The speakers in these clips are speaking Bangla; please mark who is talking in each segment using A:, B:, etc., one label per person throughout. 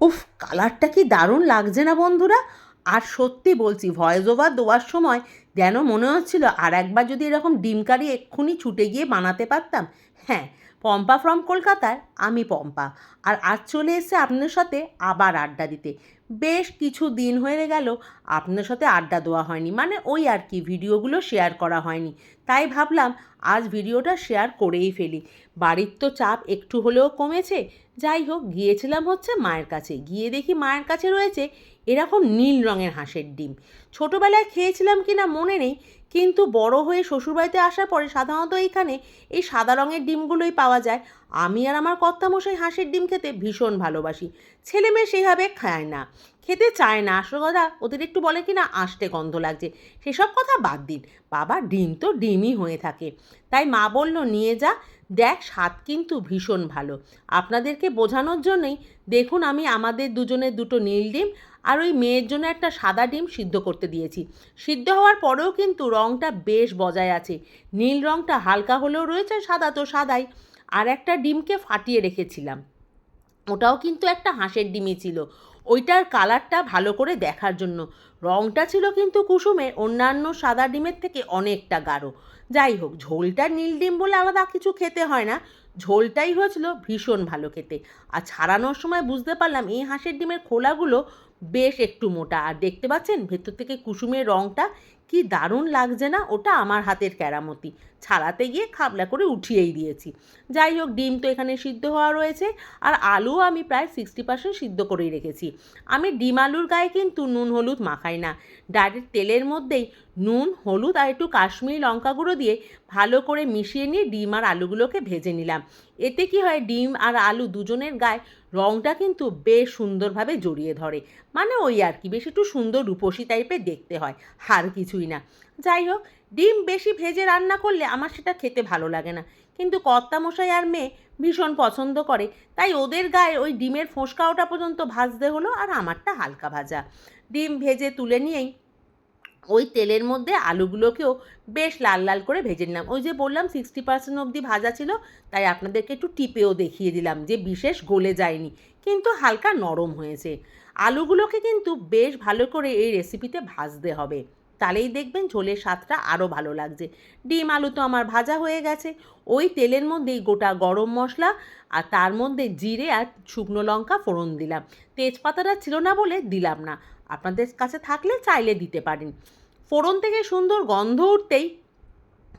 A: উফ, কালারটা কি দারুণ লাগছে না বন্ধুরা। আর সত্যি বলছি ভয়েস ওভার দেওয়ার সময় যেন মনে হচ্ছিল আর একবার যদি এরকম ডিম কারি এক্ষুনি ছুটে গিয়ে বানাতে পারতাম। হ্যাঁ পম্পা ফ্রম কলকাতার, আমি পম্পা। আর আজ চলে এসে আপনার সাথে আবার আড্ডা দিতে। বেশ কিছু দিন হয়ে গেল আপনার সাথে আড্ডা দেওয়া হয়নি। মানে ওই আর কি, ভিডিওগুলো শেয়ার করা হয়নি। তাই ভাবলাম, আজ ভিডিওটা শেয়ার করেই ফেলি। বাড়ির তো চাপ একটু হলেও কমেছে। যাই হোক, গিয়েছিলাম হচ্ছে মায়ের কাছে। গিয়ে দেখি মায়ের কাছে রয়েছে এরকম নীল রঙের হাঁসের ডিম। ছোটোবেলায় খেয়েছিলাম কি না মনে নেই, কিন্তু বড় হয়ে শ্বশুরবাড়িতে আসার পরে সাধারণত এইখানে এই সাদা রঙের ডিমগুলোই পাওয়া যায়। আমি আর আমার কর্তামশাই হাঁসের ডিম খেতে ভীষণ ভালোবাসি। ছেলে মেয়ে সেইভাবে খায় না, খেতে চায় না। আসল কথা, ওদের একটু বলে কি না আষ্টে গন্ধ লাগছে। সেসব কথা বাদ দিন, বাবা ডিম তো ডিমই হয়ে থাকে। তাই মা বলল, নিয়ে যা দেখ, স্বাদ কিন্তু ভীষণ ভালো। আপনাদেরকে বোঝানোর জন্যই দেখুন আমি আমাদের দুজনের দুটো নীল ডিম আর ওই মেয়ের জন্য একটা সাদা ডিম সিদ্ধ করতে দিয়েছি। সিদ্ধ হওয়ার পরেও কিন্তু রঙটা বেশ বজায় আছে। নীল রঙটা হালকা হলেও রয়েছে, সাদা তো সাদাই। আর একটা ডিমকে ফাটিয়ে রেখেছিলাম। ওটাও কিন্তু একটা হাঁসের ডিমই ছিল। ওইটার কালারটা ভালো করে দেখার জন্য। রঙটা ছিল কিন্তু কুসুমের, অন্যান্য সাদা ডিমের থেকে অনেকটা গাঢ়। যাই হোক, ঝোলটা নীল ডিম বলে আলাদা কিছু খেতে হয় না। ঝোলটাই হয়েছিল ভীষণ ভালো খেতে। আর ছাড়ানোর সময় বুঝতে পারলাম এই হাঁসের ডিমের খোলাগুলো বেশ একটু মোটা। আর দেখতে পাচ্ছেন, ভেতর থেকে কুসুমের রঙটা কি দারুণ লাগছে না? ওটা আমার হাতের কেরামতি। ছাড়াতে গিয়ে খাবলা করে উঠিয়েই দিয়েছি। যাই হোক, ডিম তো এখানে সিদ্ধ হওয়া রয়েছে আর আলু আমি প্রায় সিক্সটি পার্সেন্ট সিদ্ধ করেই রেখেছি। আমি ডিম আলুর গায়ে কিন্তু নুন হলুদ মাখাই না। ডাইরেক্ট তেলের মধ্যেই নুন, হলুদ আর একটু কাশ্মীরি লঙ্কা গুঁড়ো দিয়ে ভালো করে মিশিয়ে নিয়ে ডিম আর আলুগুলোকে ভেজে নিলাম। এতে কি হয়, ডিম আর আলু দুজনের গায়ে রঙটা কিন্তু বেশ সুন্দরভাবে জড়িয়ে ধরে। মানে ওই আর কি, বেশ একটু সুন্দর রূপসী টাইপের দেখতে হয়, হার কিছুই না। যাই হোক, ডিম বেশি ভেজে রান্না করলে আমার সেটা খেতে ভালো লাগে না। কিন্তু কর্তামশাই আর মেয়ে ভীষণ পছন্দ করে, তাই ওদের গায়ে ওই ডিমের ফোঁসকা ওটা পর্যন্ত ভাজতে হলো আর আমারটা হালকা ভাজা। ডিম ভেজে তুলে নিয়েই ওই তেলের মধ্যে আলুগুলোকেও বেশ লাল লাল করে ভেজে নিলাম। ওই যে বললাম সিক্সটি পার্সেন্ট অবধি ভাজা ছিল, তাই আপনাদেরকে একটু টিপেও দেখিয়ে দিলাম যে বিশেষ গলে যায়নি, কিন্তু হালকা নরম হয়েছে। আলুগুলোকে কিন্তু বেশ ভালো করে এই রেসিপিতে ভাজতে হবে। তাহলেই দেখবেন ঝোলের স্বাদটা আরও ভালো লাগছে। ডিম আলু তো আমার ভাজা হয়ে গেছে। ওই তেলের মধ্যেই গোটা গরম মশলা আর তার মধ্যে জিরে আর শুকনো লঙ্কা ফোড়ন দিলাম। তেজপাতাটা ছিল না বলে দিলাম না। আপনাদের কাছে থাকলে চাইলে দিতে পারেন। ফোড়ন থেকে সুন্দর গন্ধ উঠতেই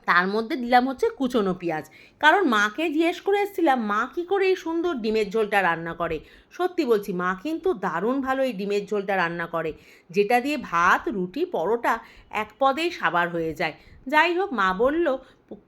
A: তার মধ্যে দিলাম হচ্ছে কুচনো পেঁয়াজ। কারণ মাকে জিজ্ঞেস করে এসেছিলাম, মা কী করে এই সুন্দর ডিমের ঝোলটা রান্না করে? সত্যি বলছি, মা কিন্তু দারুণ ভালো এই ডিমের ঝোলটা রান্না করে, যেটা দিয়ে ভাত, রুটি, পরোটা এক পদেই সাবার হয়ে যায়। যাই হোক, মা বলল,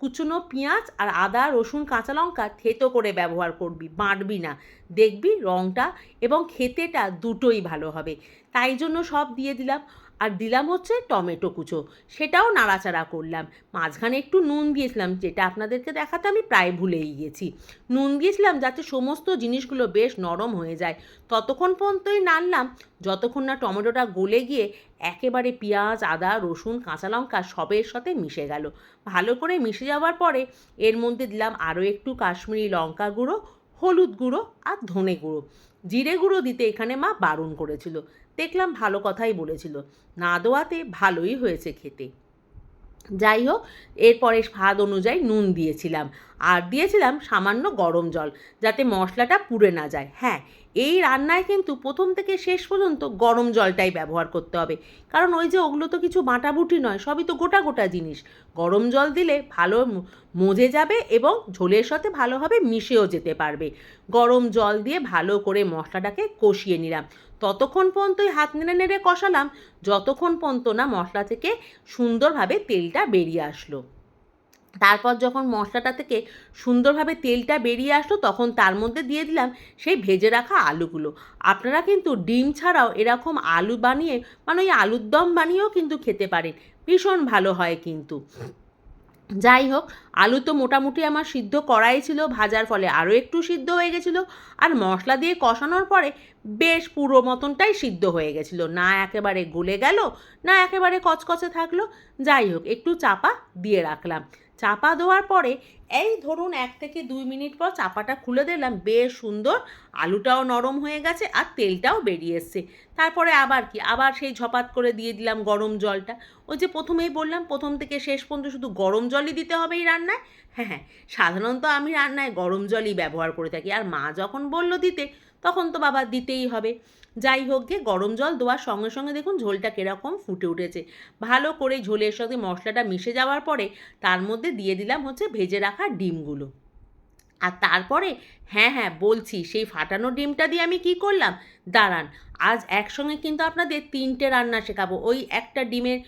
A: কুচনো পেঁয়াজ আর আদা, রসুন, কাঁচা লঙ্কা থেতো করে ব্যবহার করবি, বাঁটবি না। দেখবি রঙটা এবং খেতেটা দুটোই ভালো হবে। তাই জন্য সব দিয়ে দিলাম। আর দিলাম হচ্ছে টমেটো কুচো। সেটাও নাড়াচাড়া করলাম। মাঝখানে একটু নুন দিয়েছিলাম, যেটা আপনাদেরকে দেখাতে আমি প্রায় ভুলেই গেছি। নুন দিয়েছিলাম যাতে সমস্ত জিনিসগুলো বেশ নরম হয়ে যায়। ততক্ষণ পর্যন্তই নাড়লাম। যতক্ষণ না টমেটোটা গলে গিয়ে একেবারে পেঁয়াজ, আদা, রসুন, কাঁচা লঙ্কা সবের সাথে মিশে গেল। ভালো করে মিশে যাওয়ার পরে এর মধ্যে দিলাম আরও একটু কাশ্মীরি লঙ্কা গুঁড়ো, হলুদ গুঁড়ো আর ধনে গুঁড়ো। জিরে গুঁড়ো দিতে এখানে মা বারণ করেছিল। দেখলাম ভালো কথাই বলেছিল। না দেওয়াতে ভালোই হয়েছে খেতে। যাই হোক, এরপরে স্বাদ অনুযায়ী নুন দিয়েছিলাম। আর দিয়েছিলাম সামান্য গরম জল, যাতে মশলাটা পুড়ে না যায়। হ্যাঁ এই রান্নায় কিন্তু প্রথম থেকে শেষ পর্যন্ত গরম জলটাই ব্যবহার করতে হবে। কারণ ওই যে ওগুলো তো কিছু বাটাবুটি নয়, সবই তো গোটা গোটা জিনিস। গরম জল দিলে ভালো মজে যাবে এবং ঝোলের সাথে ভালোভাবে মিশেও যেতে পারবে। গরম জল দিয়ে ভালো করে মশলাটাকে কষিয়ে নিলাম। ততক্ষণ পর্যন্তই হাত নেড়ে নেড়ে কষালাম, যতক্ষণ পর্যন্ত না মশলা থেকে সুন্দরভাবে তেলটা বেরিয়ে আসলো। তারপর যখন মশলাটা থেকে সুন্দরভাবে তেলটা বেরিয়ে আসলো, তখন তার মধ্যে দিয়ে দিলাম সেই ভেজে রাখা আলুগুলো। আপনারা কিন্তু ডিম ছাড়াও এরকম আলু বানিয়ে মানে ওই আলুর দম বানিয়েও কিন্তু খেতে পারেন। ভীষণ ভালো হয় কিন্তু। যাই হোক, আলু তো মোটামুটি আমার সিদ্ধ করাই ছিল, ভাজার ফলে আরও একটু সিদ্ধ হয়ে গেছিল। আর মশলা দিয়ে কষানোর পরে বেশ পুরো মতনটাই সিদ্ধ হয়ে গেছিল। না একেবারে গলে গেল, না একেবারে কচকচে থাকল। যাই হোক, একটু চাপা দিয়ে রাখলাম। চাপা দেওয়ার পরে এই ধরুন এক থেকে দুই মিনিট পর চাপাটা খুলে দিলাম, বেশ সুন্দর। আলুটাও নরম হয়ে গেছে আর তেলটাও বেরিয়ে এসছে। তারপরে আবার কি? আবার সেই ঝপাত করে দিয়ে দিলাম গরম জলটা। ওই যে প্রথমেই বললাম, প্রথম থেকে শেষ পর্যন্ত শুধু গরম জলই দিতে হবে এই রান্নায়? হ্যাঁ হ্যাঁ সাধারণত আমি রান্নায় গরম জলই ব্যবহার করে থাকি। আর মা যখন বলল দিতে, তখন তো বাবা দিতেই হবে। যাই হোক গিয়ে গরম জল দেওয়ার সঙ্গে সঙ্গে দেখুন ঝোলটা কীরকম ফুটে উঠেছে। ভালো করে ঝোলের সাথে মশলাটা মিশে যাওয়ার পরে তার মধ্যে দিয়ে দিলাম হচ্ছে ভেজে রাখা ডিমগুলো। আর তারপরে হ্যাঁ হ্যাঁ বলছি সেই ফাটানো ডিমটা দিয়ে আমি কি করলাম? দাঁড়ান। আজ একসঙ্গে কিন্তু আপনাদের তিনটে রান্না শেখাবো। ওই একটা ডিমের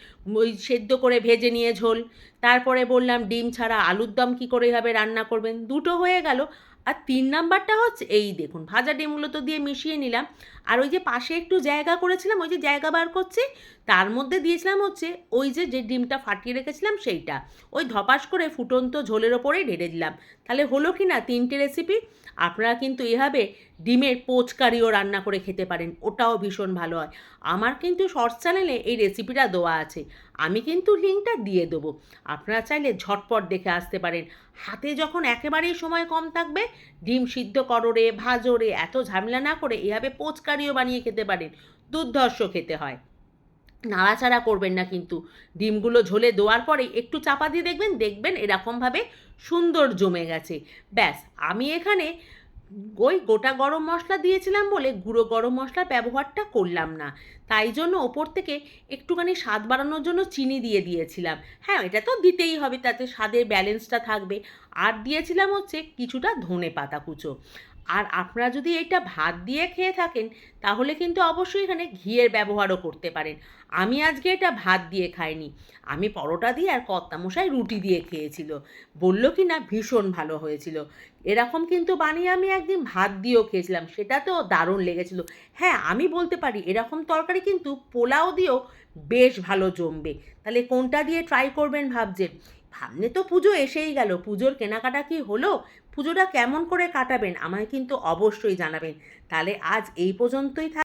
A: ওই সেদ্ধ করে ভেজে নিয়ে ঝোল, তারপরে বললাম ডিম ছাড়া আলুর দম কী করে হবে রান্না করবেন? দুটো হয়ে গেল। আর তিন নাম্বারটা হচ্ছে, এই দেখুন, ভাজা ডিমগুলো তো দিয়ে মিশিয়ে নিলাম। আর ওই যে পাশে একটু জায়গা করেছিলাম, ওই যে জায়গা বার করছি, তার মধ্যে দিয়েছিলাম হচ্ছে ওই যে যে ডিমটা ফাটিয়ে রেখেছিলাম সেইটা। ওই ধপাস করে ফুটন্ত ঝোলের ওপরেই ঢেলে দিলাম। তাহলে হলো কি না, তিনটে রেসিপি আপনারা কিন্তু এভাবে ডিমের পোচকারিও রান্না করে খেতে পারেন, ওটাও ভীষণ ভালো হয়। আমার কিন্তু শর্টস চ্যানেলে এই রেসিপিটা দেওয়া আছে। আমি কিন্তু লিঙ্কটা দিয়ে দেবো। আপনারা চাইলে ঝটপট দেখে আসতে পারেন। হাতে যখন একেবারেই সময় কম থাকবে, ডিম সিদ্ধ করো রে ভাজো রে এত ঝামেলা না করে এভাবে পোচকারিও বানিয়ে খেতে পারেন। দুর্ধর্ষ খেতে হয়। নাড়াচাড়া করবেন না কিন্তু। ডিমগুলো ঝোলে দেওয়ার পরে একটু চাপা দিয়ে দেখবেন দেখবেন এরকমভাবে সুন্দর জমে গেছে। ব্যাস, আমি এখানে ওই গোটা গরম মশলা দিয়েছিলাম বলে গুঁড়ো গরম মশলার ব্যবহারটা করলাম না। তাই জন্য ওপর থেকে একটুখানি স্বাদ বাড়ানোর জন্য চিনি দিয়ে দিয়েছিলাম। হ্যাঁ এটা তো দিতেই হবে, তাতে স্বাদের ব্যালেন্সটা থাকবে। আর দিয়েছিলাম হচ্ছে কিছুটা ধনে পাতা কুচো। আর আপনারা যদি এটা ভাত দিয়ে খেয়ে থাকেন, তাহলে কিন্তু অবশ্যই এখানে ঘিয়ের ব্যবহারও করতে পারেন। আমি আজকে এটা ভাত দিয়ে খাইনি। আমি পরোটা দিয়ে আর কর্তামশাই রুটি দিয়ে খেয়েছিল। বলল কি না ভীষণ ভালো হয়েছিল। এরকম কিন্তু বানিয়ে আমি একদিন ভাত দিয়েও খেয়েছিলাম। সেটা তো দারুণ লেগেছিল। হ্যাঁ আমি বলতে পারি এরকম তরকারি কিন্তু পোলাও দিয়েও বেশ ভালো জমবে। তাহলে কোনটা দিয়ে ট্রাই করবেন ভাবছেন? সামনে তো পুজো এসেই গেল। পুজোর কেনাকাটা কি হলো? পুজোটা কেমন করে কাটাবেন? আমায় কিন্তু অবশ্যই জানাবেন। তাহলে আজ এই পর্যন্তই থাক